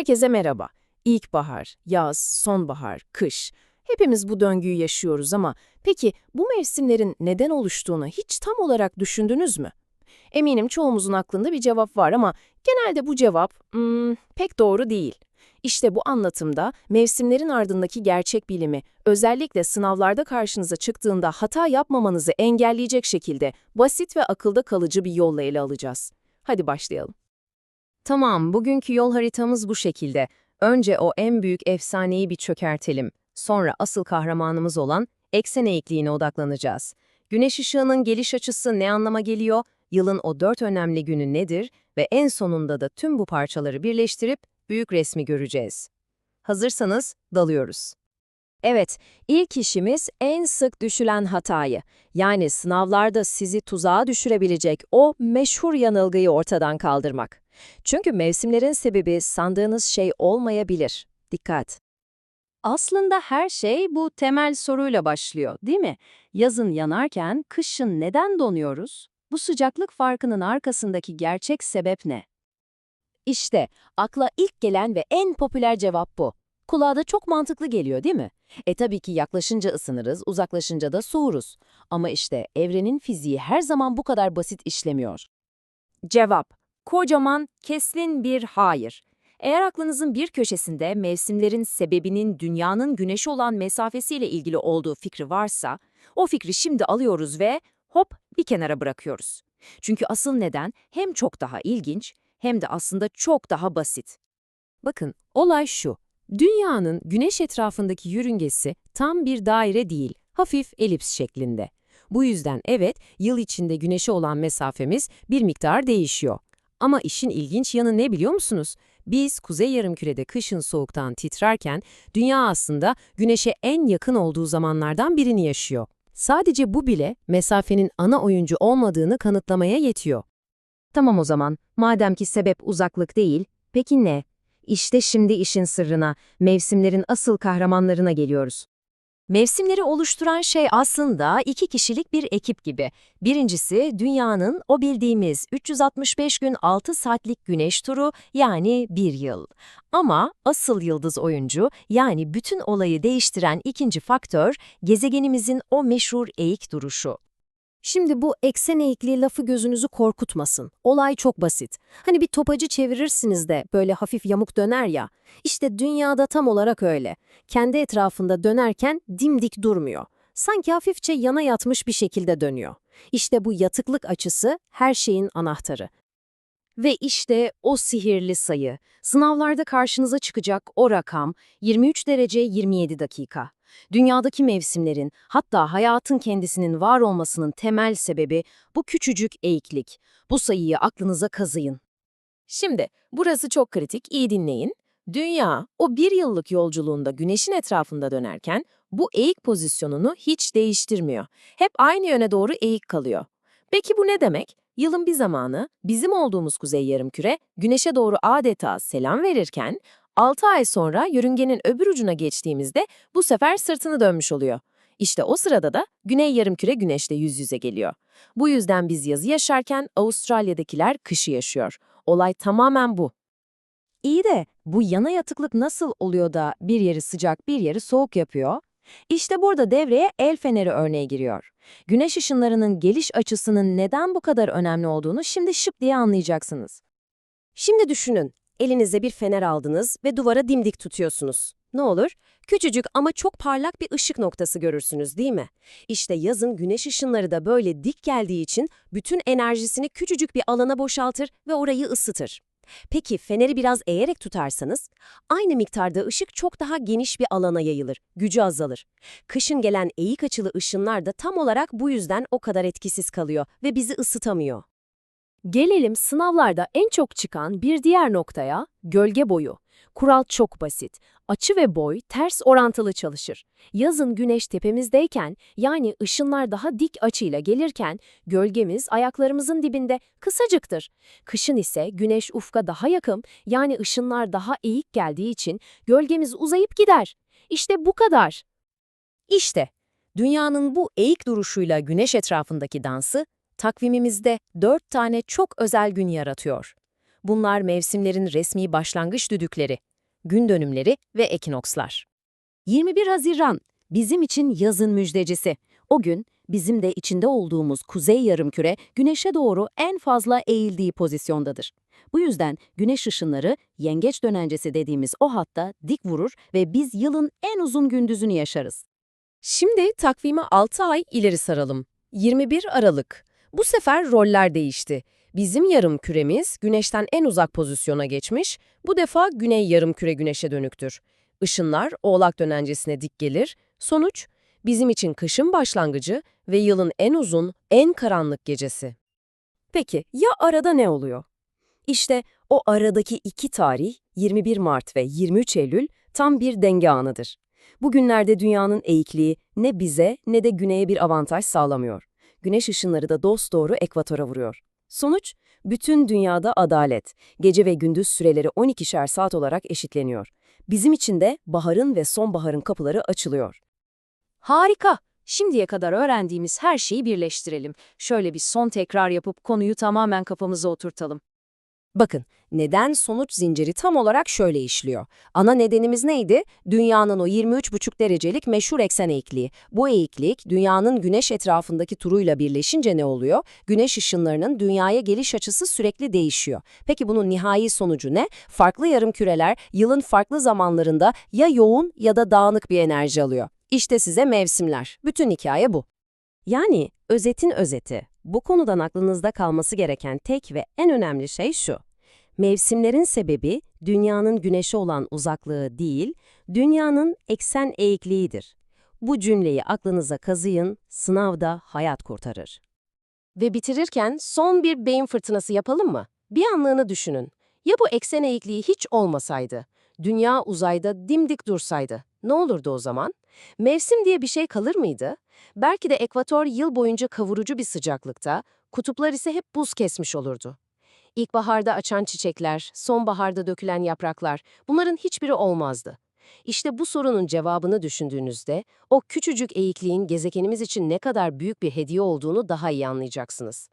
Herkese merhaba. İlkbahar, yaz, sonbahar, kış. Hepimiz bu döngüyü yaşıyoruz ama peki bu mevsimlerin neden oluştuğunu hiç tam olarak düşündünüz mü? Eminim çoğumuzun aklında bir cevap var ama genelde bu cevap hmm, pek doğru değil. İşte bu anlatımda mevsimlerin ardındaki gerçek bilimi, özellikle sınavlarda karşınıza çıktığında hata yapmamanızı engelleyecek şekilde basit ve akılda kalıcı bir yolla ele alacağız. Hadi başlayalım. Tamam, bugünkü yol haritamız bu şekilde. Önce o en büyük efsaneyi bir çökertelim. Sonra asıl kahramanımız olan eksen eğikliğine odaklanacağız. Güneş ışığının geliş açısı ne anlama geliyor, yılın o dört önemli günü nedir ve en sonunda da tüm bu parçaları birleştirip büyük resmi göreceğiz. Hazırsanız dalıyoruz. Evet, ilk işimiz en sık düşülen hatayı, yani sınavlarda sizi tuzağa düşürebilecek o meşhur yanılgıyı ortadan kaldırmak. Çünkü mevsimlerin sebebi sandığınız şey olmayabilir. Dikkat! Aslında her şey bu temel soruyla başlıyor, değil mi? Yazın yanarken kışın neden donuyoruz? Bu sıcaklık farkının arkasındaki gerçek sebep ne? İşte akla ilk gelen ve en popüler cevap bu. Kulağa da çok mantıklı geliyor değil mi? E tabii ki yaklaşınca ısınırız, uzaklaşınca da soğuruz. Ama işte evrenin fiziği her zaman bu kadar basit işlemiyor. Cevap, kocaman, kesin bir hayır. Eğer aklınızın bir köşesinde mevsimlerin sebebinin dünyanın güneşe olan mesafesiyle ilgili olduğu fikri varsa, o fikri şimdi alıyoruz ve hop bir kenara bırakıyoruz. Çünkü asıl neden hem çok daha ilginç hem de aslında çok daha basit. Bakın, olay şu. Dünyanın güneş etrafındaki yörüngesi tam bir daire değil, hafif elips şeklinde. Bu yüzden evet, yıl içinde güneşe olan mesafemiz bir miktar değişiyor. Ama işin ilginç yanı ne biliyor musunuz? Biz kuzey yarımkürede kışın soğuktan titrerken dünya aslında güneşe en yakın olduğu zamanlardan birini yaşıyor. Sadece bu bile mesafenin ana oyuncu olmadığını kanıtlamaya yetiyor. Tamam o zaman, madem ki sebep uzaklık değil, peki ne? İşte şimdi işin sırrına, mevsimlerin asıl kahramanlarına geliyoruz. Mevsimleri oluşturan şey aslında iki kişilik bir ekip gibi. Birincisi dünyanın o bildiğimiz 365 gün 6 saatlik güneş turu yani bir yıl. Ama asıl yıldız oyuncu yani bütün olayı değiştiren ikinci faktör gezegenimizin o meşhur eğik duruşu. Şimdi bu eksen eğikliği lafı gözünüzü korkutmasın. Olay çok basit. Hani bir topacı çevirirsiniz de böyle hafif yamuk döner ya. İşte dünyada tam olarak öyle. Kendi etrafında dönerken dimdik durmuyor. Sanki hafifçe yana yatmış bir şekilde dönüyor. İşte bu yatıklık açısı her şeyin anahtarı. Ve işte o sihirli sayı. Sınavlarda karşınıza çıkacak o rakam 23 derece 27 dakika. Dünyadaki mevsimlerin, hatta hayatın kendisinin var olmasının temel sebebi bu küçücük eğiklik. Bu sayıyı aklınıza kazıyın. Şimdi, burası çok kritik, iyi dinleyin. Dünya, o bir yıllık yolculuğunda güneşin etrafında dönerken bu eğik pozisyonunu hiç değiştirmiyor. Hep aynı yöne doğru eğik kalıyor. Peki bu ne demek? Yılın bir zamanı bizim olduğumuz kuzey yarımküre güneşe doğru adeta selam verirken 6 ay sonra yörüngenin öbür ucuna geçtiğimizde bu sefer sırtını dönmüş oluyor. İşte o sırada da güney yarımküre güneşle yüz yüze geliyor. Bu yüzden biz yazı yaşarken Avustralya'dakiler kışı yaşıyor. Olay tamamen bu. İyi de bu yana yatıklık nasıl oluyor da bir yeri sıcak bir yeri soğuk yapıyor? İşte burada devreye el feneri örneği giriyor. Güneş ışınlarının geliş açısının neden bu kadar önemli olduğunu şimdi şıp diye anlayacaksınız. Şimdi düşünün, elinize bir fener aldınız ve duvara dimdik tutuyorsunuz. Ne olur? Küçücük ama çok parlak bir ışık noktası görürsünüz değil mi? İşte yazın güneş ışınları da böyle dik geldiği için bütün enerjisini küçücük bir alana boşaltır ve orayı ısıtır. Peki feneri biraz eğerek tutarsanız, aynı miktarda ışık çok daha geniş bir alana yayılır, gücü azalır. Kışın gelen eğik açılı ışınlar da tam olarak bu yüzden o kadar etkisiz kalıyor ve bizi ısıtamıyor. Gelelim sınavlarda en çok çıkan bir diğer noktaya, gölge boyu. Kural çok basit. Açı ve boy ters orantılı çalışır. Yazın güneş tepemizdeyken, yani ışınlar daha dik açıyla gelirken, gölgemiz ayaklarımızın dibinde kısacıktır. Kışın ise güneş ufka daha yakın, yani ışınlar daha eğik geldiği için gölgemiz uzayıp gider. İşte bu kadar. İşte, dünyanın bu eğik duruşuyla güneş etrafındaki dansı takvimimizde dört tane çok özel gün yaratıyor. Bunlar mevsimlerin resmi başlangıç düdükleri. gün dönümleri ve ekinokslar. 21 Haziran bizim için yazın müjdecisi. O gün bizim de içinde olduğumuz kuzey yarımküre güneşe doğru en fazla eğildiği pozisyondadır. Bu yüzden güneş ışınları yengeç dönencesi dediğimiz o hatta dik vurur ve biz yılın en uzun gündüzünü yaşarız. Şimdi takvimi 6 ay ileri saralım. 21 Aralık. Bu sefer roller değişti. Bizim yarım küremiz güneşten en uzak pozisyona geçmiş, bu defa güney yarım küre güneşe dönüktür. Işınlar oğlak dönencesine dik gelir. Sonuç, bizim için kışın başlangıcı ve yılın en uzun, en karanlık gecesi. Peki ya arada ne oluyor? İşte o aradaki iki tarih 21 Mart ve 23 Eylül tam bir denge anıdır. Bugünlerde dünyanın eğikliği ne bize ne de güneye bir avantaj sağlamıyor. Güneş ışınları da dosdoğru ekvatora vuruyor. Sonuç, bütün dünyada adalet. Gece ve gündüz süreleri 12'şer saat olarak eşitleniyor. Bizim için de baharın ve sonbaharın kapıları açılıyor. Harika! Şimdiye kadar öğrendiğimiz her şeyi birleştirelim. Şöyle bir son tekrar yapıp konuyu tamamen kafamıza oturtalım. Bakın, neden sonuç zinciri tam olarak şöyle işliyor. Ana nedenimiz neydi? Dünyanın o 23,5 derecelik meşhur eksen eğikliği. Bu eğiklik, dünyanın güneş etrafındaki turuyla birleşince ne oluyor? Güneş ışınlarının dünyaya geliş açısı sürekli değişiyor. Peki bunun nihai sonucu ne? Farklı yarımküreler yılın farklı zamanlarında ya yoğun ya da dağınık bir enerji alıyor. İşte size mevsimler. Bütün hikaye bu. Yani özetin özeti. Bu konudan aklınızda kalması gereken tek ve en önemli şey şu. Mevsimlerin sebebi dünyanın güneşe olan uzaklığı değil, dünyanın eksen eğikliğidir. Bu cümleyi aklınıza kazıyın, sınavda hayat kurtarır. Ve bitirirken son bir beyin fırtınası yapalım mı? Bir anlığını düşünün. Ya bu eksen eğikliği hiç olmasaydı? Dünya uzayda dimdik dursaydı? Ne olurdu o zaman? Mevsim diye bir şey kalır mıydı? Belki de ekvator yıl boyunca kavurucu bir sıcaklıkta, kutuplar ise hep buz kesmiş olurdu. İlkbaharda açan çiçekler, sonbaharda dökülen yapraklar, bunların hiçbiri olmazdı. İşte bu sorunun cevabını düşündüğünüzde, o küçücük eğikliğin gezegenimiz için ne kadar büyük bir hediye olduğunu daha iyi anlayacaksınız.